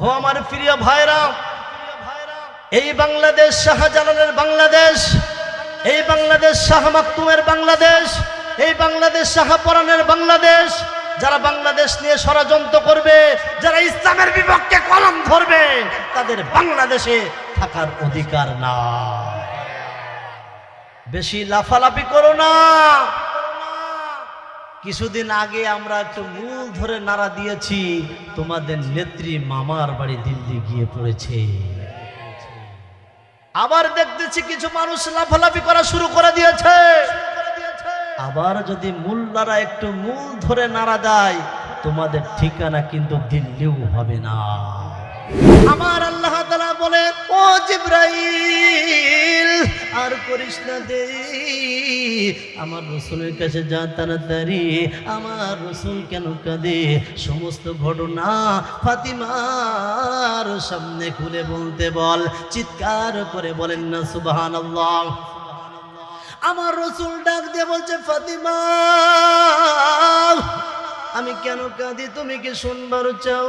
হো আমার প্রিয় ভাইরা, এই বাংলাদেশ শাহজালালের বাংলাদেশ, এই বাংলাদেশ শাহ মাকতুমের বাংলাদেশ, এই বাংলাদেশ শাহপরানের বাংলাদেশ, যারা বাংলাদেশ নিয়ে ষড়যন্ত্র করবে, যারা ইসলামের বিপক্ষে কলম ধরবে, তাদের বাংলাদেশে থাকার অধিকার না বেশি লাফালাফি করো না। কিছুদিন আগে আমরা একটু মূল ধরে নাড়া দিয়েছি, তোমাদের নেত্রী মামার বাড়ি দিল্লি গিয়ে পড়েছে। আবার দেখতেছি কিছু মানুষ লাফালাফি করা শুরু করে দিয়েছে। আবার যদি মুল্লারা একটু মূল ধরে নাড়া দেয়, তোমাদের ঠিকানা কিন্তু দিল্লিও হবে না। আমার আল্লাহ তালা বলে, ও জিব্রাইল, আর করিস না আমার রসুলের কাছে যা তাড়াতাড়ি, আমার রসুল কেন কাঁদে? সমস্ত ঘটনা ফাতিমার সামনে খুলে বলতে বল, চিৎকার করে বলেন না সুবাহান আমার রসুল ডাক দিয়ে বলছে, ফাতিমা, আমি কেন কাঁদি? তুমি কি শুনবার চাও?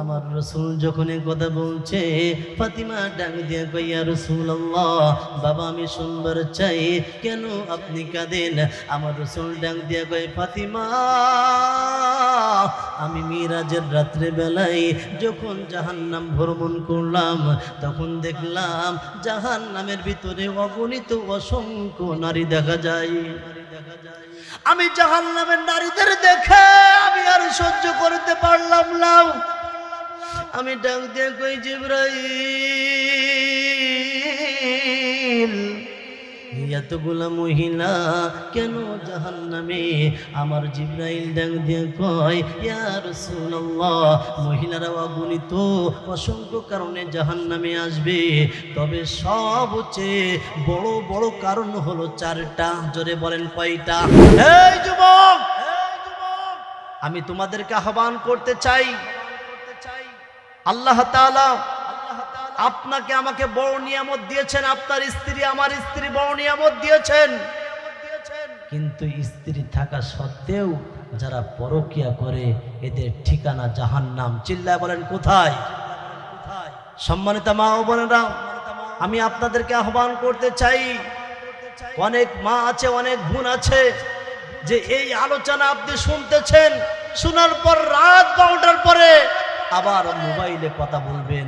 আমার রসুল যখন কথা বলছে, ফাতিমা ডাক দিয়ে কইয়া রসুল বাবা আমি শুনবার চাই, কেন আপনি কাঁদেন? আমার রসুল ডাক দিয়ে কয়, ফাতিমা, আমি মিরাজের রাত্রে বেলায় যখন জাহান্নাম ভ্রমণ করলাম, তখন দেখলাম জাহান নামের ভিতরে অগণিত অসংখ্য নারী দেখা যায়। আমি জাহান নামের নারীদের দেখে আমি আর সহ্য করতে পারলাম না। আমি ডাক দিয়ে কই, জিব্রাইল? এতগুলা মহিলা কেন জাহান নামে আমার জিব্রাইল ডাক দিয়ে কয়, ইয়া রাসূলুল্লাহ, মহিলারা অগণিত, অসংখ্য কারণে জাহান নামে আসবে। তবে সবচেয়ে বড় বড় কারণ হলো চারটা, জোরে বলেন কয়টা? এই যুবক, আমি তোমাদেরকে আহ্বান করতে চাই। আল্লাহ আপনাকে আমাকে বড় নিয়ামত দিয়েছেন, আপনার স্ত্রী আমার স্ত্রী বড় নিয়ামত দিয়েছেন। কিন্তু স্ত্রী থাকা সত্ত্বেও যারা পরকিয়া করে, এদের ঠিকানা জাহান্নাম। চিল্লায় বলেন, কোথায়? সম্মানিত মা ও বোনেরা, আমি আপনাদেরকে আহ্বান করতে চাই। অনেক মা আছে, অনেক বোন আছে, যে এই আলোচনা আপনি শুনতেছেন, শোনার পর রাত বারোটার পরে আবার মোবাইলে কথা বলবেন।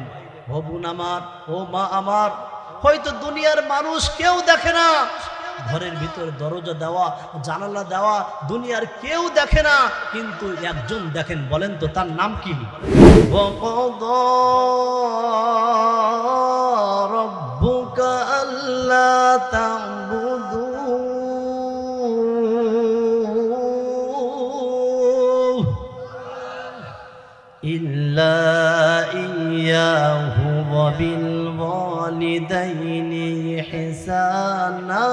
ও বোন আমার, ও মা আমার, হয়তো দুনিয়ার মানুষ কেউ দেখে না। ঘরের ভিতর দরজা দেওয়া, জানালা দেওয়া, দুনিয়ার কেউ দেখে না। কিন্তু একজন দেখেন, বলেন তো তার নাম কি? وبالوالدين إحسانا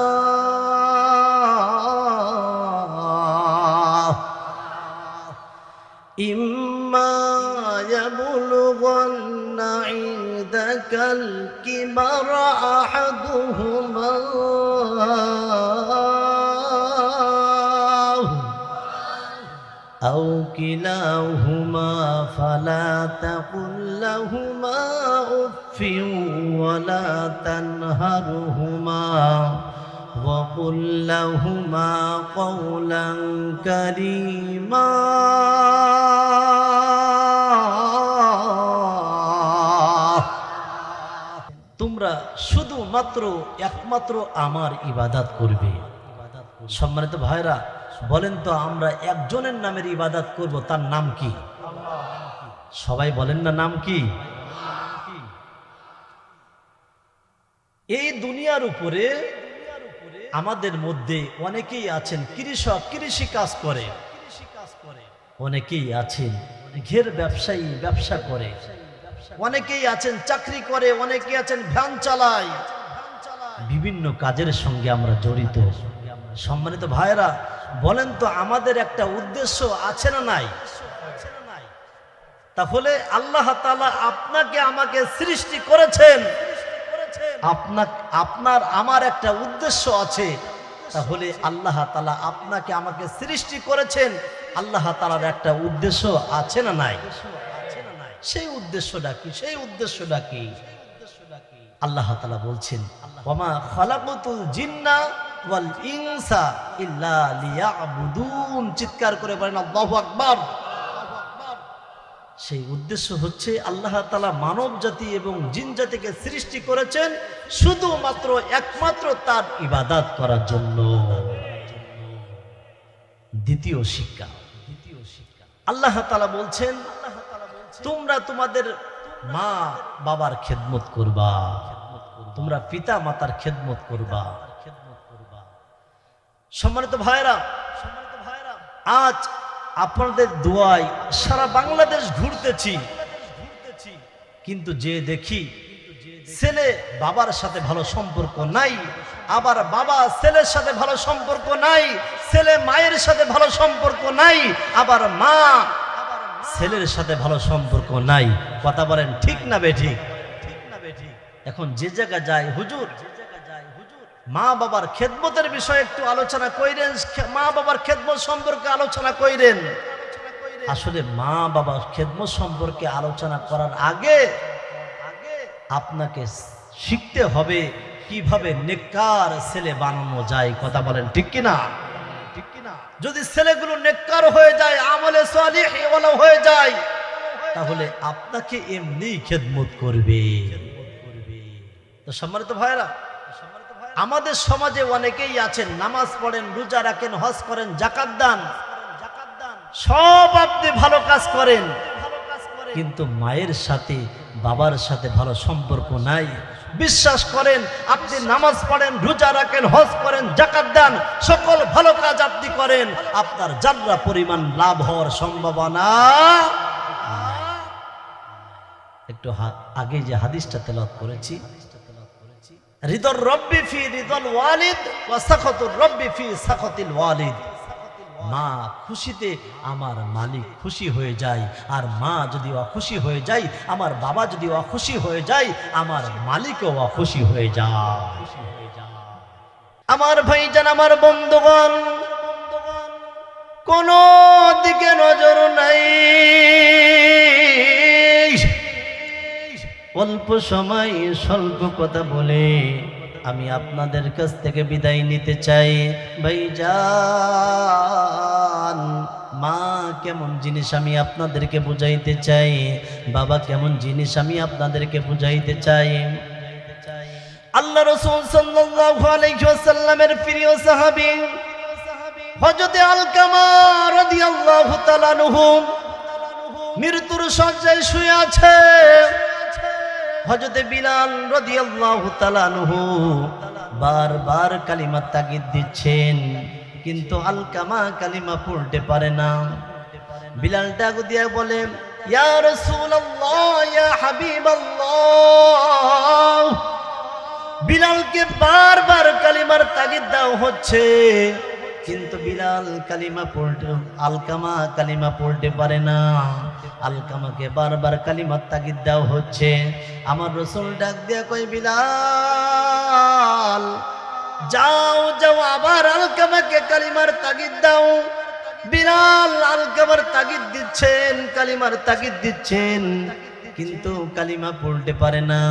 إما يبلغن عندك الكبر أحدهما كلاهما فلا تقل لهما أف ولا تنهرهما وقل لهما قولا كريما তোমরা শুধুমাত্র একমাত্র আমার ইবাদাত করবে সম্মানিত ভাইরা বলেন তো আমরা একজনের নামের ইবাদাত করব, তার নাম কি? সবাই বলেন না নাম কি? এই দুনিয়ার উপরে, আমাদের মধ্যে অনেকেই আছেন, কৃষক, কৃষি কাজ করে। অনেকেই আছেন, ঘের ব্যবসায়ী, ব্যবসা করে। অনেকেই আছেন, চাকরি করে, অনেকেই আছেন, ভ্যান চালায়। বিভিন্ন কাজের সঙ্গে আমরা জড়িত। সম্মানিত ভাইরা বলেন তো আমাদের একটা উদ্দেশ্য আছে না নাই? তাহলে আল্লাহ তাআলা আপনাকে আমাকে সৃষ্টি করেছেন। আপনার আপনার, আমার একটা উদ্দেশ্য আছে। তাহলে আল্লাহ তালা আপনাকে আমাকে সৃষ্টি করেছেন। আল্লাহ তালার একটা উদ্দেশ্য আছে না নাই? সেই উদ্দেশ্যটা কি? সেই উদ্দেশ্যটা কি? আল্লাহ তালা বলছেন জিন্না ওয়াল ইনসা ইল্লা লিয়াবুদুন। চিৎকার করে বলেন, আল্লাহু আকবার। সেই উদ্দেশ্য হচ্ছে আল্লাহ তালা মানব জাতি এবং জিন জাতিকে সৃষ্টি করেছেন শুধুমাত্র, একমাত্র তার ইবাদাত করার জন্য। দ্বিতীয় শিক্ষা। দ্বিতীয় শিক্ষা আল্লাহ তালা বলছেন, তোমরা তোমাদের মা বাবার খেদমত করবা। তোমরা পিতা মাতার খেদমত করবা। সম্মানিত ভাইরা আজ আপনাদের দোয়ায় সারা বাংলাদেশ ঘুরতেছি। কিন্তু যে দেখি ছেলে বাবার সাথে ভালো সম্পর্ক নাই, আবার বাবা ছেলের সাথে ভালো সম্পর্ক নাই, ছেলে মায়ের সাথে ভালো সম্পর্ক নাই, আবার মা ছেলের সাথে ভালো সম্পর্ক নাই। কথা বলেন ঠিক না বেঠিক? এখন যে জায়গা যায়, হুজুর মা বাবার খেদমতের বিষয়ে একটু আলোচনা কইরেন মা বাবার খেদমত সম্পর্কে আলোচনা কইরেন। আসলে মা বাবার খেদমত সম্পর্কে আলোচনা করার আগে আপনাকে শিখতে হবে কীভাবে নেককার ছেলে বানানো যায় কথা বলেন ঠিক কিনা ঠিক কিনা যদি ছেলেগুলো নেককার হয়ে যায় আমলে সালিহ হয়ে যায় তাহলে আপনাকে এমনি খেদমত করবে। তো সম্মানিত ভাইরা আমাদের সমাজে অনেকেই আছেন, নামাজ পড়েন, রোজা রাখেন, হজ করেন জাকাত দান। সব আপনি ভালো কাজ করেন। কিন্তু মায়ের সাথে, বাবার সাথে ভালো সম্পর্ক নাই। বিশ্বাস করেন, আপনি নামাজ পড়েন, রোজা রাখেন, হজ করেন জাকাত দান, সকল ভালো কাজ আপনি করেন। আপনার যাত্রা পরিমাণ লাভ হওয়ার সম্ভাবনা একটু আগে যে হাদিসটা তেলাত করেছি হৃদর রব্বি ফি হৃদল ওয়ালিদ ওয়া সাখাতুর রব্বি ফি সাখাতিল ওয়ালিদ। মা খুশিতে আমার মালিক খুশি হয়ে যায়, আর মা যদি অখুশি হয়ে যায়, আমার বাবা যদি অখুশি হয়ে যায়, আমার মালিকও অখুশি হয়ে যায়। আমার ভাইজান, আমার বন্ধুগণ, কোন দিকে নজর নাই। অল্প সময় স্বল্প কথা বলে আমি আপনাদের কাছ থেকে বিদায় নিতে চাই। ভাইজান, মা, কেমন জিনিস আমি আপনাদেরকে বুঝাইতে চাই? বাবা, কেমন জিনিস আমি আপনাদেরকে বুঝাইতে চাই? আল্লাহ রসুল ওয়াসাল্লামের প্রিয় সাহাবী হযরত আলকামা রাদিয়াল্লাহু মৃত্যুর শয্যায় শুয়ে আছে। হযরত বিলাল রাদিয়াল্লাহু তাআলা আনহু বারবার কালিমা তাগিদ দিচ্ছেন, কিন্তু আলকামা কালিমা পড়তে পারে না। বিলাল ডাক দিয়া বলে, ইয়া রাসূলুল্লাহ, ইয়া হাবিবাল্লাহ, বিলালকে বারবার কালিমার তাগিদ দেওয়া হচ্ছে। কিন্তু বিলাল কালিমা পড়তে, আলকামা কালিমা পড়তে পারে না। আলকামাকে বারবার কালিমার তাগিদ দেওয়া হচ্ছে। আমার রসুল ডাক দিয়া কই বিলাল, যাও যাও, আবার আলকামাকে কালিমার তাগিদ দাও। বিলাল আলকামার তাগিদ দিচ্ছেন, কালিমার তাগিদ দিচ্ছেন, কিন্তু কালিমা পড়তে পারে না।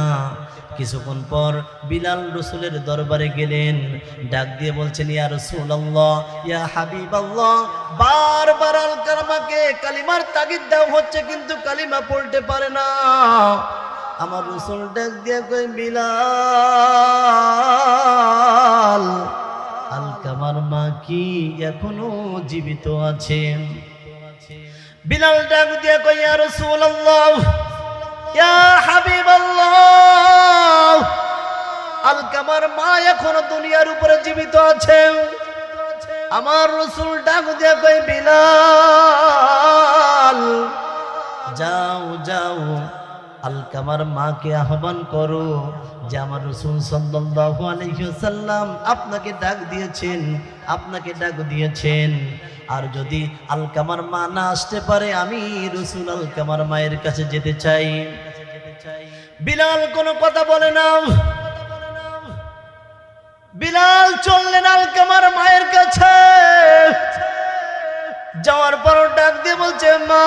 কিছুক্ষণ পর বিলাল রসুলের দরবারে গেলেন, ডাক দিয়ে বলছেন, ইয়া রসুল্লাহ ইয়া হাবিব আল্লাহ বারবার আল কালামাকে কালিমার তাগিদ দেওয়া হচ্ছে, কিন্তু কালিমা পড়তে পারে না। আমার রসুল ডাক দিয়ে কই বিলাল আল কামার মা কি এখনও জীবিত আছেন? বিলাল ডাক দিয়ে কই ইয়া রাসূলুল্লাহ ইয়া আলকামার মা এখনও দুনিয়ার উপরে জীবিত আছে। আমার রসুল ডাক দিয়ে যাও যাও। আলকামার মাকে আহ্বান করো যে আমার রসুল সাল্লাল্লাহু ওয়াসাল্লাম আপনাকে ডাক দিয়েছেন, আপনাকে ডাক দিয়েছেন। আর যদি আলকামার মা না আসতে পারে, আমি রসুল আলকামার মায়ের কাছে যেতে চাই। বিলাল কোনো কথা বলে না। বিলাল চললেন আলকামার মায়ের কাছে। যাওয়ার পর ডাক দিয়ে বলছে, মা!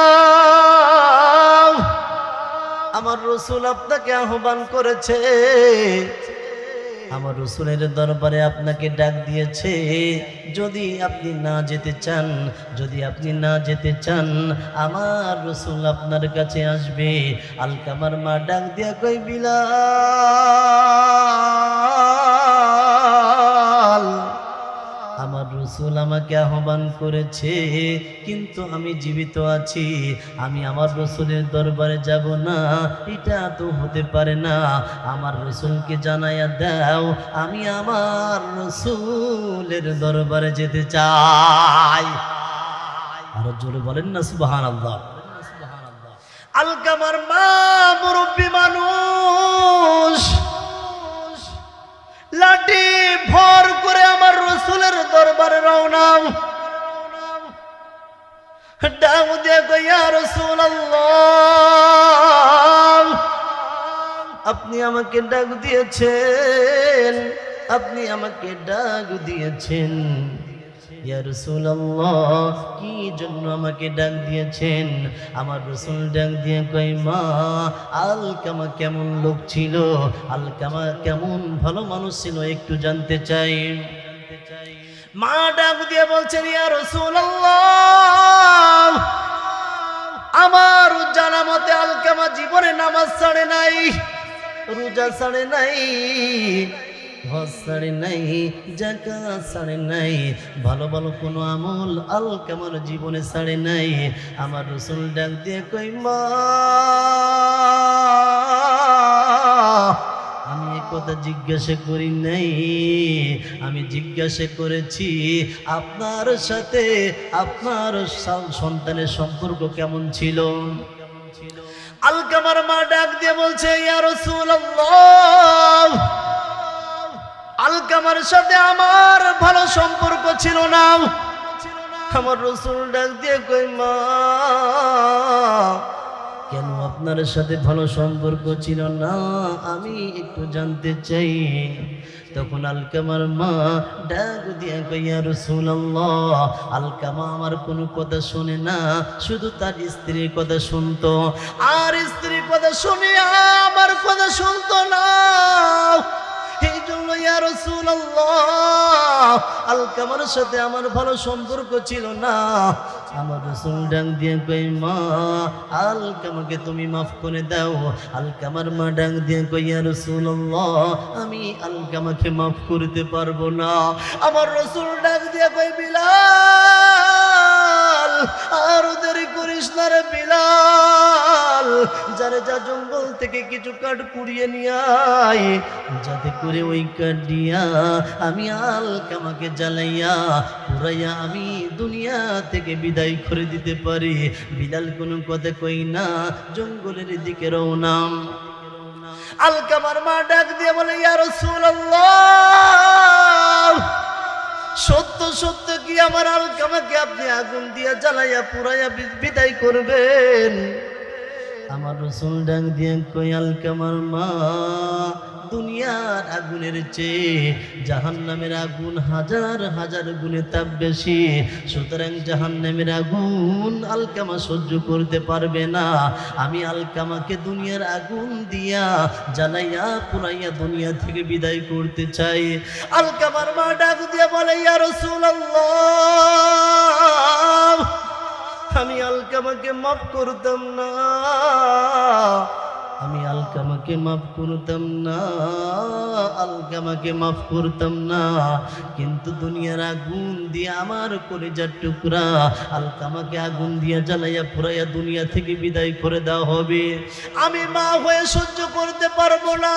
রসুল আপনাকে আহ্বান করেছে। আমার রসুলের দরবারে আপনাকে ডাক দিয়েছে। যদি আপনি না যেতে চান, যদি আপনি না যেতে চান, আমার রসুল আপনার কাছে আসবে। আলকামার মা ডাক দিয়া কই বিলাল! রসুল আমাকে আহ্বান করেছে, কিন্তু আমি জীবিত আছি, আমি আমার রসুলের দরবারে যাব না, এটা তো হতে পারে না। আমার রসুলকে জানাইয়া দাও, আমি আমার রসুলের দরবারে যেতে চাই। আরও জোরে বলেন না সুবাহান আল্লাহ আলকামার মা, মুরব্বী মানুষ, লাঠি ভর করে আমার রসুলের দরবারে ডাক দিয়ে কইয়া রসুল আপনি আমাকে ডাক দিয়েছেন, আপনি আমাকে ডাক দিয়েছেন। কি জন্য আমাকে ডাক দিয়েছেন? আমার রসুল ডাক দিয়ে কই মা আলকামা কেমন লোক ছিল আলকামা কেমন ভালো মানুষ ছিল, একটু জানতে চাই। মা ডাক দিয়ে বলছেন, ইয়া রাসূলুল্লাহ, আমার জানা মতে আলকামা জীবনে নামাজ ছাড়ে নাই, রোজা ছাড়ে নাই, হজ নাই জাকা ছাড়ে নাই, ভালো ভালো কোনো আমল আলকামার জীবনে ছাড়ে নাই। আমার রসুল ডাক দিয়ে কই মা কথা জিজ্ঞাসা করি নাই। আমি জিজ্ঞাসা করেছি, আপনার সাথে আপনার সন্তানের সম্পর্ক কেমন ছিল? আলকামার মা ডাক দিয়ে বলছে আলকামার সাথে আমার ভালো সম্পর্ক ছিল না। আমার রসুল ডাক দিয়ে কই মা আপনার সাথে ভালো সম্পর্ক ছিল না, আমি একটু জানতে চাই। তখন আলকামার মা ডাক দিয়া কইয়া রসুল্লাহ আলকামা আমার কোনো কথা শুনে না, শুধু তার স্ত্রীর কথা শুনতো। আর স্ত্রীর কথা শুনে আমার কথা শুনতো না। আলকামার সাথে আমার ভালো সম্পর্ক ছিল না। আমার রসুল ডাং দিয়ে কই মা, আলকামাকে তুমি মাফ করে দাও। আলকামার মা ডাং দিয়ে কই ইয়া রাসূলুল্লাহ, আমি আলকামাকে মাফ করতে পারব না। আমার রসুল ডাক দিয়ে কই বিলাল আর দেরি করিস না রে বিলাল। যারে যা জঙ্গল থেকে কিছু কাঠ কুড়িয়ে নিয়ে আয়, যাতে করে ওই কাঠ দিয়া আমি আলকামাকে জ্বালাইয়া পুরাইয়া আমি দুনিয়া থেকে বিদায় করে দিতে পারি। বিলাল কোনো কথা কই না, জঙ্গলের দিকে রওনা। আলকামার মা ডাক দিয়ে বলে, ইয়া রাসূলুল্লাহ! সত্য সত্য কি আমার আলকামাকে আপনি আগুন দিয়া জ্বালাইয়া পুরাইয়া বিদায় করবেন? আমার রসুল ডাক দিয়ে কই আলকামার মা, দুনিয়ার আগুনের চেয়ে জাহান নামের আগুন হাজার হাজার গুণে তাপ বেশি। সুতরাং জাহান নামের আগুন আলকামা সহ্য করতে পারবে না। আমি আলকামাকে দুনিয়ার আগুন দিয়া জ্বালাইয়া পুরাইয়া দুনিয়া থেকে বিদায় করতে চাই। আলকামার মা ডাক দিয়া বলে, ইয়া রাসূলুল্লাহ আমি আলকামাকে মাফ করতাম না। আমি আলকামাকে মাফ করতাম না আলকামাকে মাফ করতাম না। কিন্তু দুনিয়ার আগুন দিয়ে আমার কলেজার টুকরা আলকামাকে আগুন দিয়ে জ্বালাইয়া পুরাইয়া দুনিয়া থেকে বিদায় করে দেওয়া হবে। আমি মা হয়ে সহ্য করতে পারব না।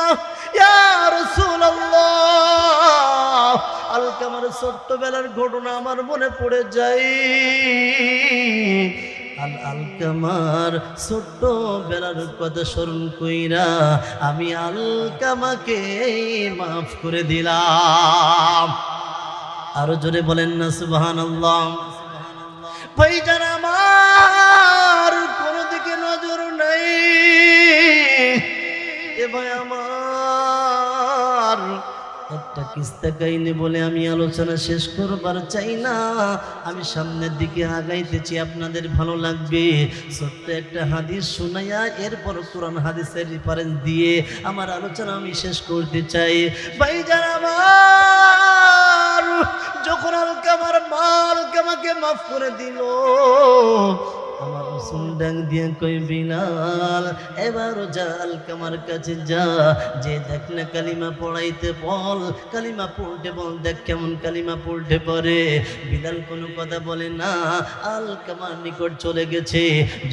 আলকামার ছোট্টবেলার ঘটনা আমার মনে পড়ে যায়। আল আলকামার ছোট্ট বেলার কথা স্মরণ কইরা আমি আলকামাকে মাফ করে দিলাম। আরও জোরে বলেন না সুবাহান ভাইজান, আমার কোনো দিকে নজর নাই। এ ভাই, আমার একটা কিস্তা কাহিনী বলে, আমি আলোচনা শেষ করবার চাই না। আমি সামনের দিকে আগাইতেছি, আপনাদের ভালো লাগবে। ছোট্ট একটা হাদিস শোনাইয়া এরপর কোরআন হাদিসের রিফারেন্স দিয়ে আমার আলোচনা আমি শেষ করতে চাই। ভাই যারা যখন আলকে আমার মালকে আমাকে মাফ করে দিল আমার রসুল ডাক দিয়ে কই, বিলাল এবারও জাল কামার কাছে যা। যে দেখ না কালিমা পড়াইতে বল, কালিমা পড়তে বল, দেখ কেমন কালিমা পড়তে পারে। বিলাল কোনো কথা বলে না, আল কামার নিকট চলে গেছে।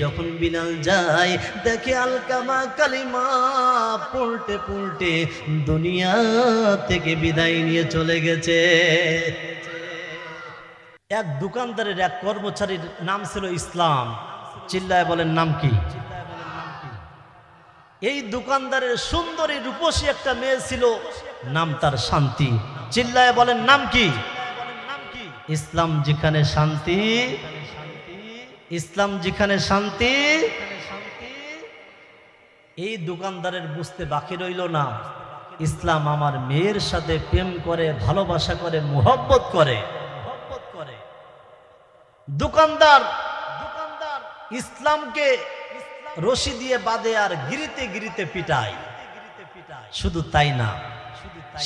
যখন বিলাল যায়, দেখে আল কামা কালিমা পড়তে পড়তে দুনিয়া থেকে বিদায় নিয়ে চলে গেছে। এক দোকানদারের এক কর্মচারীর নাম ছিল ইসলাম। চিল্লায় বলেন, নাম কি? এই দোকানদারের সুন্দরী রূপসী একটা মেয়ে ছিল, নাম তার শান্তি। চিল্লায় বলেন, নাম কি? ইসলাম যেখানে শান্তি, ইসলাম যেখানে শান্তি, এই দোকানদারের বুঝতে বাকি রইল না। ইসলাম আমার মেয়ের সাথে প্রেম করে, ভালোবাসা করে, মোহব্বত করে। দোকানদার দোকানদার ইসলামকে রশি দিয়ে বাঁধে আর গিরিতে গিরিতে পিটায় শুধু তাই না,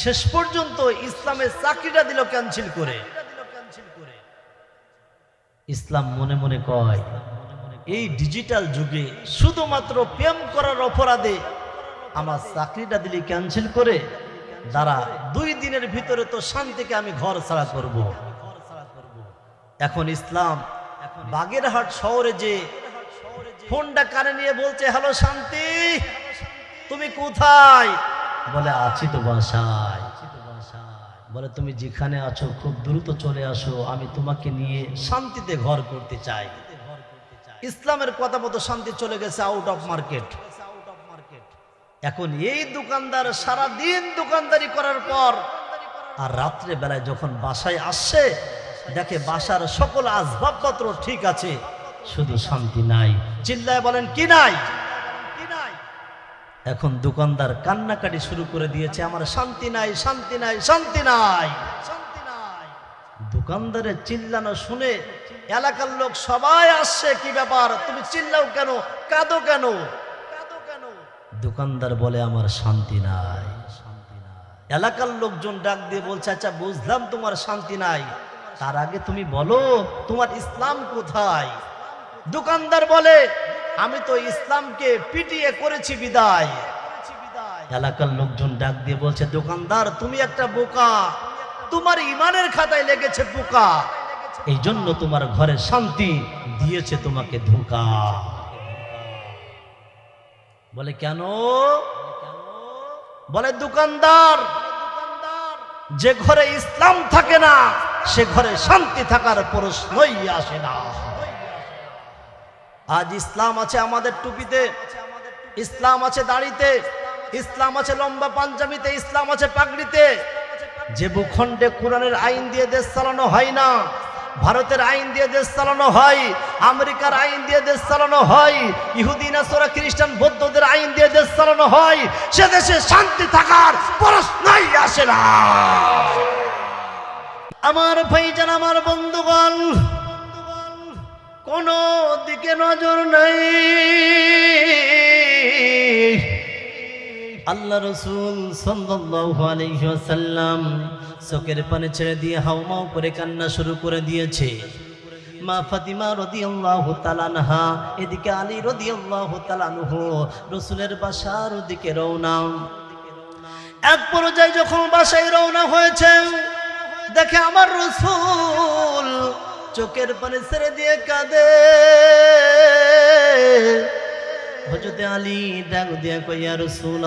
শেষ পর্যন্ত ইসলামের চাকরিটা দিল ক্যান্সেল করে ইসলাম মনে মনে কয়, এই ডিজিটাল যুগে শুধুমাত্র প্রেম করার অপরাধে আমার চাকরিটা দিলি ক্যান্সেল করে দ্বারা দুই দিনের ভিতরে তো শান্তিকে আমি ঘর ছাড়া করব। এখন ইসলাম বাগেরহাট শহরে যে ফোনটা কানে নিয়ে বলছে, হ্যালো শান্তি, তুমি কোথায়? বলে, আছি তো বাসায়। বলে, তুমি যেখানে আছো, খুব দ্রুত চলে আসো, আমি তোমাকে নিয়ে শান্তিতে ঘর করতে চাই। ইসলামের কথা মতো শান্তি চলে গেছে আউট অফ মার্কেট এখন এই দোকানদার সারা দিন দোকানদারি করার পর আর রাত্রে বেলায় যখন বাসায় আসছে দেখে বাসার সকল আসবাবপত্র ঠিক আছে। শুধু শান্তি নাই। চিল্লায় বলেন, কি নাই? এখন দোকানদার কান্নাকাটি শুরু করে দিয়েছে, আমার শান্তি নাই শান্তি নাই শান্তি নাই। দোকানদারের চিল্লানো শুনে এলাকার লোক সবাই আসছে, কি ব্যাপার? তুমি চিল্লাও কেন? কাঁদো কেন? দোকানদার বলে, আমার শান্তি নাই। শান্তি নাই। এলাকার লোকজন ডাক দিয়ে বলছে আচ্ছা বুঝলাম তোমার শান্তি নাই। তার আগে তুমি বলো, তোমার ইসলাম কোথায়? দোকানদার বলে, আমি তো ইসলামকে পিটিয়ে করেছি বিদায়। এলাকার লোকজন ডাক দিয়ে বলছে, দোকানদার, তুমি একটা বোকা। তোমার ইমানের খাতায় লেগেছে পোকা এই জন্য তোমার ঘরে শান্তি দিয়েছে তোমাকে ধোকা। বলে, কেন? বলে, দোকানদার, যে ঘরে ইসলাম থাকে না সে ঘরে শান্তি থাকার প্রশ্নই আসে না। আজ ইসলাম আছে আমাদের টুপিতে, ইসলাম আছে দাড়িতে, ইসলাম আছে লম্বা পাঞ্জাবিতে, ইসলাম আছে পাগড়িতে। যে ভূখণ্ডে কোরআনের আইন দিয়ে দেশ চালানো হয় না, ভারতের আইন দিয়ে দেশ চালানো হয়, আমেরিকার আইন দিয়ে দেশ চালানো হয়, ইহুদি, নাসরা, খ্রিস্টান, বৌদ্ধদের আইন দিয়ে দেশ চালানো হয়, সে দেশে শান্তি থাকার প্রশ্নই আসে না। আমার ভাইজান, আমার বন্ধুগণ, কোন দিকে নজর নাই। আল্লাহ রসুল আলাইহি চোখের পানে ছেড়ে দিয়ে হাউমাউ করে কান্না শুরু করে দিয়েছে। মা ফাতিমা রাদিয়াল্লাহু তাআলা আনহা, এদিকে আলী রাদিয়াল্লাহু তাআলা আনহু রসুলের বাসার ওদিকে রওনা। এক পর্যায়ে যখন বাসায় রওনা হয়েছে দেখে আমার রসুল চোখের পানে ছেড়ে দিয়ে কাঁদে। হজরতে আলী ডাক দিয়া কইয়া রসুল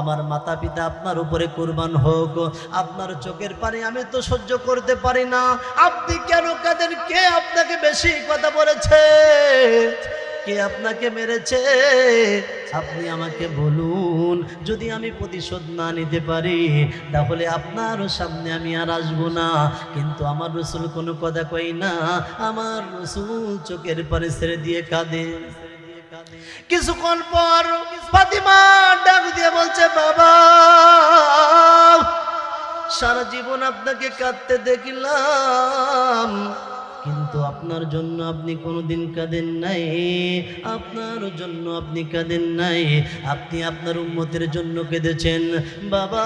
আমার মাতা পিতা আপনার উপরে কোরবান হোক। আপনার চোখের পানি আমি তো সহ্য করতে পারি না। আপনি কেন কাঁদেন? কে আপনাকে বেশি কথা বলেছে? কে আপনাকে মেরেছে? আপনি আমাকে বলুন। যদি আমি প্রতিশোধ না নিতে পারি, তাহলে আপনারও সামনে আমি আর আসব না। কিন্তু আমার রসুল কোনো কথা কই না, আমার রসুল চোখের পরে ছেড়ে দিয়ে কাঁদে। কিছুক্ষণ পর ফাতিমা ডাক দিয়ে বলছে, বাবা, সারা জীবন আপনাকে কাঁদতে দেখলাম। কিন্তু আপনার জন্য আপনি কোনোদিন কাঁদেন নাই। আপনার জন্য আপনি কাঁদেন নাই। আপনি আপনার উন্মতের জন্য কেঁদেছেন। বাবা!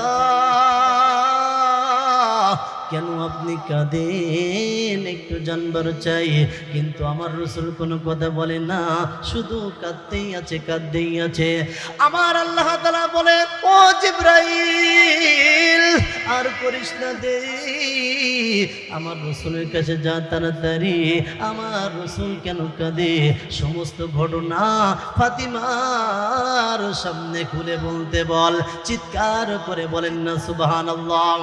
কেন আপনি কাঁদেন? একটু জানবার চাই। কিন্তু আমার রসুল কোনো কথা বলে না। শুধু কাঁদতেই আছে কাঁদতেই আছে। আমার আল্লাহ তালা বলে, ও জিব্রাইল, আর করিস না দেরি আমার রসুলের কাছে যা তাড়াতাড়ি। আমার রসুল কেন কাঁদে? সমস্ত ঘটনা ফাতিমার সামনে খুলে বলতে বল। চিৎকার করে বলেন না সুবাহান আল্লাহ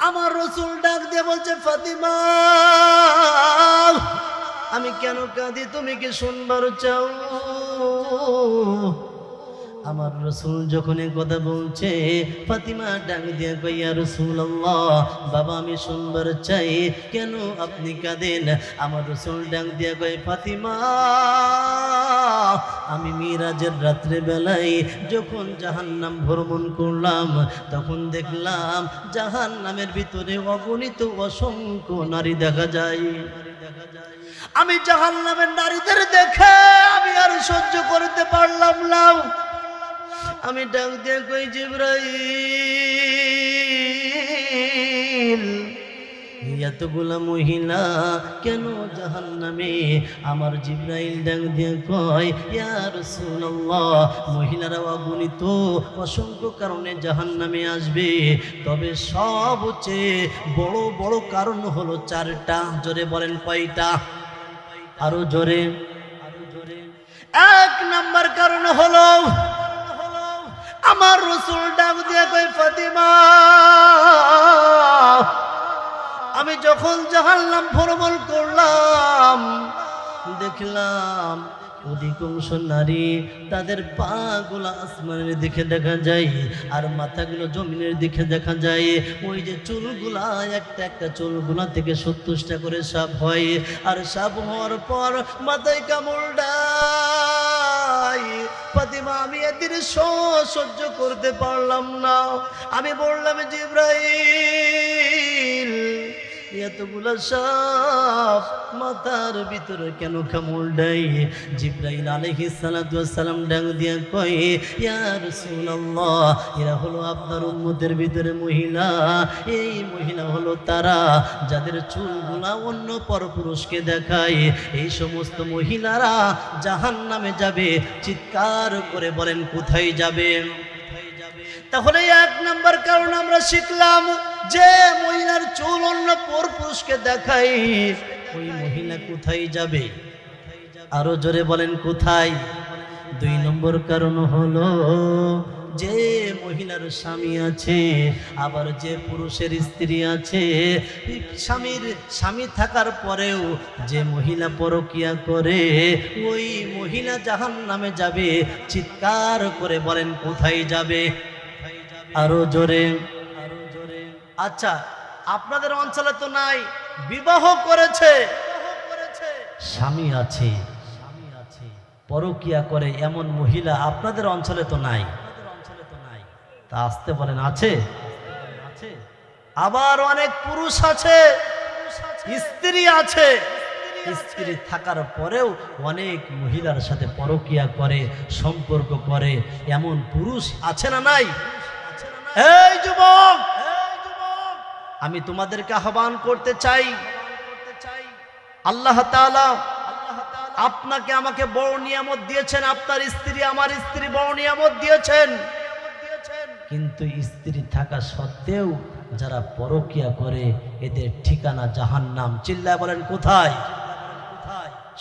আমার রসুল ডাক দিয়ে বলছে ফাতিমা আমি কেন কাঁদি? তুমি কি শুনবার চাও? আমার রসুল যখন কথা বলছে, ফাতিমা ডাক দিয়ে কইয়া রসুল আল্লাহ বাবা আমি শুনবার চাই, কেন আপনি কাঁদেন? আমার রসুল ডাক দিয়ে কয়, ফাতিমা, আমি মিরাজের রাত্রে বেলায় যখন জাহান্নাম ভ্রমণ করলাম, তখন দেখলাম জাহান্নামের ভিতরে অগণিত অসংখ্য নারী দেখা যায়। আমি জাহান্নামের নারীদের দেখে আমি আর সহ্য করতে পারলাম না। আমি ডাক দিয়ে কই জিব্রাইল? এতগুলা মহিলা, কেন জাহান নামে আমার জিব্রাইল ডাক দিয়ে কয়, ইয়া রাসূলুল্লাহ মহিলারা অগণিত অসংখ্য কারণে জাহান নামে আসবে। তবে সবচেয়ে বড় বড় কারণ হলো চারটা, জোরে বলেন কয়টা? আরও জোরে আরও জোরে। এক নাম্বার কারণ হলো রসুল ডাক দিয়ে কই ফতিমা আমি যখন জাহান্নাম ভ্রমণ করলাম দেখলাম অধিকাংশ নারী তাদের পা গুলা আসমানের দিকে দেখা যায় আর মাথাগুলো জমিনের দিকে দেখা যায়। ওই যে চুলগুলা, একটা একটা চুলগুলা থেকে সত্তরটা করে সাপ হয় আর সাপ হওয়ার পর মাথায় কামড় দেয়। ফাতিমা, আমি এদিন সহ্য করতে পারলাম না। আমি বললাম, জিব্রাইল এতগুলা সাপ মাথার ভিতরে কেন কামড় দেয়? জিব্রাইল আলহি সালাম ডাং দিয়া কয়, ইয়া রাসূলুল্লাহ, এরা হলো আপনার উম্মতের ভিতরে মহিলা। এই মহিলা হলো তারা যাদের চুলগুলা অন্য পরপুরুষকে দেখায়। এই সমস্ত মহিলারা জাহান নামে যাবে। চিৎকার করে বলেন, কোথায় যাবে তাহলে এক নম্বর কারণ আমরা শিখলাম যে মহিলার চুল অন্য পর পুরুষকে দেখাই, ওই মহিলা কোথায় যাবে? আরও জোরে বলেন, কোথায়? দুই নম্বর কারণ হলো যে মহিলার স্বামী আছে, আবার যে পুরুষের স্ত্রী আছে, স্বামীর স্বামী থাকার পরেও যে মহিলা পরকিয়া করে, ওই মহিলা জাহান নামে যাবে। চিৎকার করে বলেন, কোথায় যাবে? আরও জোরে। আচ্ছা আপনাদের অঞ্চলে তো নাই বিবাহ করেছে। স্বামী আছে পরকিয়া করে এমন মহিলা আপনাদের অঞ্চলে তো নাই। তা আসতে বলেন আছে। আবার অনেক পুরুষ আছে স্ত্রী আছে। স্ত্রী থাকার পরেও অনেক মহিলার সাথে পরকিয়া করে সম্পর্ক করে। এমন পুরুষ আছে না নাই? আমি তোমাদেরকে আহ্বান করতে চাই। আল্লাহ আপনাকে আমাকে বড় নিয়ামত দিয়েছেন। আপনার স্ত্রী আমার স্ত্রী বড় নিয়ামত দিয়েছেন। কিন্তু স্ত্রী থাকা সত্ত্বেও যারা পরকিয়া করে, এদের ঠিকানা জাহান্নাম। চিল্লায় বলেন, কোথায়?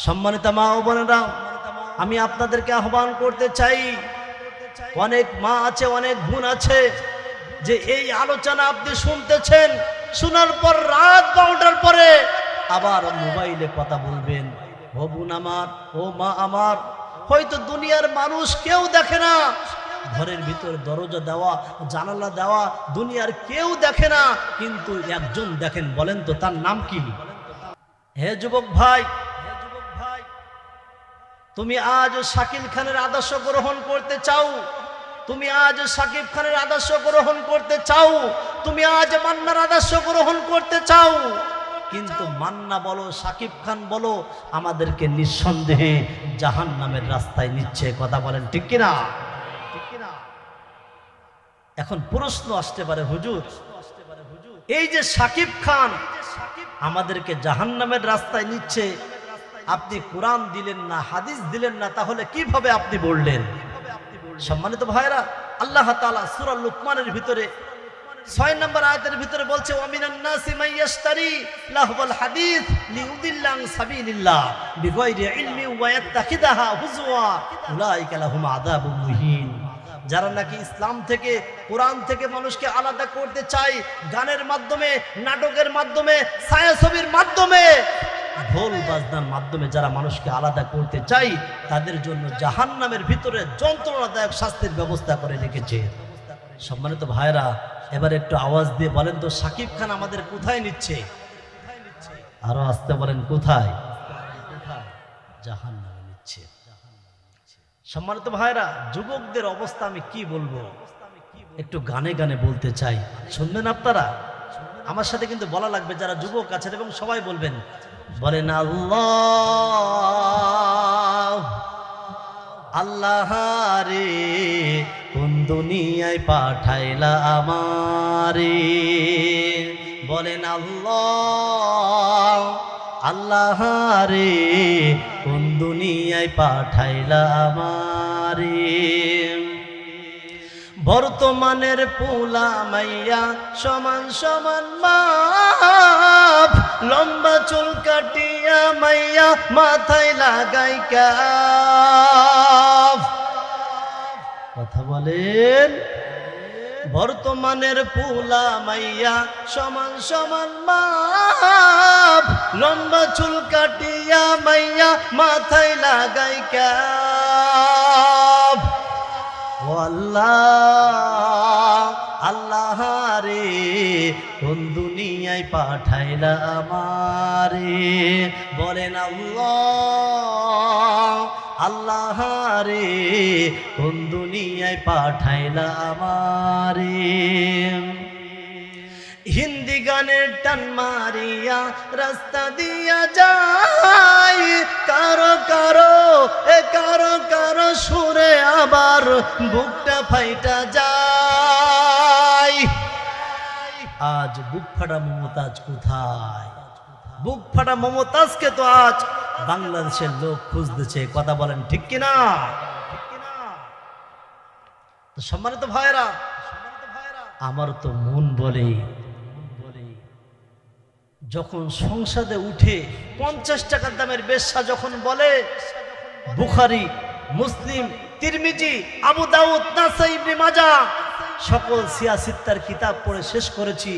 সম্মানিত মা ও বোনেরা, আমি আপনাদেরকে আহ্বান করতে চাই। অনেক মা আছে, অনেক বোন আছে। যে এই আলোচনা আপনি শুনতেছেন, শোনার পর রাত বারোটার পরে আবার মোবাইলে কথা বলবেন। ও বোন আমার, ও মা আমার, হয়তো দুনিয়ার মানুষ কেউ দেখে না, ঘরের ভিতর দরজা দেওয়া, জানালা দেওয়া, দুনিয়ার কেউ দেখে না, কিন্তু একজন দেখেন, বলেন তো তার নাম কি? হে যুবক ভাই, তুমি আজ শাকিল খানের আদর্শ গ্রহণ করতে চাও? তুমি আজ সাকিব খানের আদর্শ গ্রহণ করতে চাও, তুমি আজ মান্নার আদর্শ গ্রহণ করতে চাও, কিন্তু মান্না বলো, সাকিব খান বলো, আমাদেরকে নিঃসন্দেহে জাহান নামের রাস্তায় নিচ্ছে, কথা বলেন ঠিক কিনা? এখন প্রশ্ন আসতে পারে, হুজুর, এই যে সাকিব খান আমাদেরকে জাহান্নামের রাস্তায় নিচ্ছে, আপনি কোরআন দিলেন না, হাদিস দিলেন না, তাহলে কীভাবে আপনি বললেন? সম্মানিত ভাইরা আল্লাহ তাআলা সূরা লুকমানের ভিতরে, ছয় নম্বর আয়াতের ভিতরে বলছে যারা নাকি ইসলাম থেকে, কোরআন থেকে মানুষকে আলাদা করতে চায়, গানের মাধ্যমে, নাটকের মাধ্যমে, ছায়াছবির মাধ্যমে ঢোল বাজনার মাধ্যমে যারা মানুষকে আলাদা করতে চাই তাদের জন্য জাহান্নামের ভিতরে যন্ত্রণাদায়ক শাস্তির ব্যবস্থা করে রেখেছে। সম্মানিত ভাইরা এবার একটু আওয়াজ দিয়ে বলেন তো, সাকিব খান আমাদের কোথায় নিচ্ছে? আরও আসতে বলেন, কোথায়? জাহান্নামে নিচ্ছে। সম্মানিত ভাইরা যুবকদের অবস্থা আমি কি বলব? একটু গানে গানে বলতে চাই। শুনবেন আপনারা? আমার সাথে কিন্তু বলা লাগবে, যারা যুবক আছেন এবং সবাই বলবেন বলেন, আল্লাহ আল্লাহ রে, কোন দুনিয়ায় পাঠাইলা আমারে? বলেন, আল্লাহ আল্লাহ রে, কোন দুনিয়ায় পাঠাইলা আমারে? বর্তমানের পোলা মাইয়া সমান সমান মাপ, লম্বা চুল কাটিয়া মাইয়া মাথায় লাগাই কথা বলেন? বর্তমানের পোলা মাইয়া সমান সমান মাপ, লম্বা চুল কাটিয়া মাইয়া মাথায় লাগাই কাপ। আল্লাহ আল্লাহ রে, কোন দুনিয়ায় পাঠাইলা আমারে? বলেন আল্লাহ আল্লাহ রে, কোন দুনিয়ায় পাঠাইলা আমারে? হিন্দি গানের টান মারিয়া রাস্তা দিয়া যায় কারও কারও, এ কারও কারও সুরে আবার বুকটা ফাইটা যায়। আজ বুক ফাটা মমতাজ কোথায়? বুক ফাটা মমতাজকে তো আজ বাংলাদেশের লোক খুঁজতেছে, কথা বলেন ঠিক কিনা? সম্মানিত ভাইরা আমার তো মন বলে যখন সংসদে উঠে পঞ্চাশ টাকার দামের বেশ্যা যখন বলে, বুখারি, মুসলিম, তিরমিজি, আবু দাউদ, নাসাই মাজা, সকল সিয়াসিত্তার কিতাব পড়ে শেষ করেছি।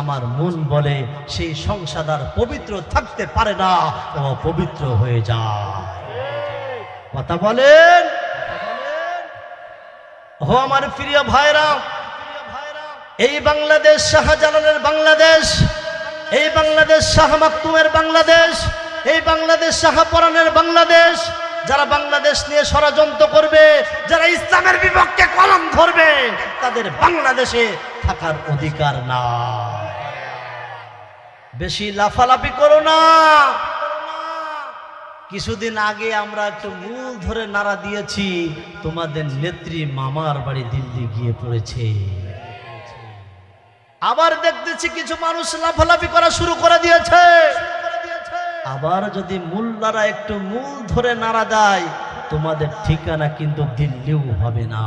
আমার মন বলে সেই সংসদ আর পবিত্র থাকতে পারে না, ও পবিত্র হয়ে যায়। কথা বলেন? ও আমার প্রিয় ভাইরা, এই বাংলাদেশ, শাহজালালের বাংলাদেশ এই বাংলাদেশ শাহ মাকতুমের বাংলাদেশ, এই বাংলাদেশ শাহপরানের বাংলাদেশ, যারা বাংলাদেশ নিয়ে ষড়যন্ত্র করবে, যারা ইসলামের বিপক্ষে কলম ধরবে, তাদের বাংলাদেশে থাকার অধিকার না বেশি লাফালাফি করো না। কিছুদিন আগে আমরা একটু মূল ধরে নাড়া দিয়েছি, তোমাদের নেত্রী মামার বাড়ি দিল্লি গিয়ে পড়েছে। আবার দেখতেছি কিছু মানুষ লাফালাফি করা শুরু করে দিয়েছে। আবার যদি মুল্লারা একটু মূল ধরে নাড়া দেয়, তোমাদের ঠিকানা কিন্তু দিল্লিও হবে না।